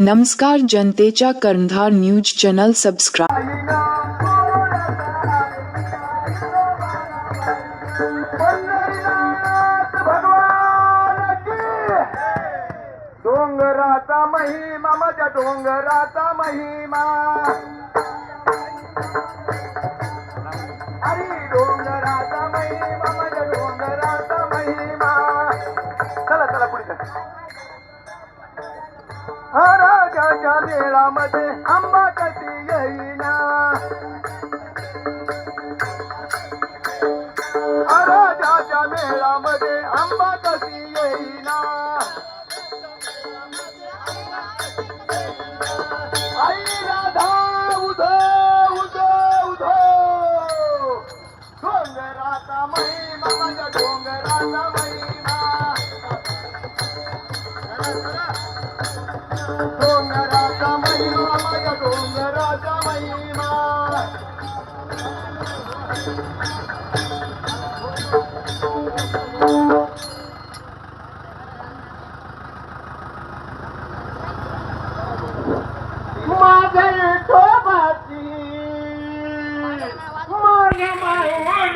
नमस्कार जनतेच्या कर्णधार न्यूज चॅनल सबस्क्राईब डोंगराचा महिमा माझ्या डोंगराचा महिमा. अरे डोंगराचा महिमा माझ्या डोंगराचा महिमा. चला चला पुढे चला. हा राजाच्या मेळामध्ये आंबा कशी येईना. राजाच्या मेळामध्ये आंबा कशी येईना. आई राधा उधो उधो उधो. डोंगराचा महिमा माझ्या डोंगराचा महिमा. Mother, go toba to you. Mother,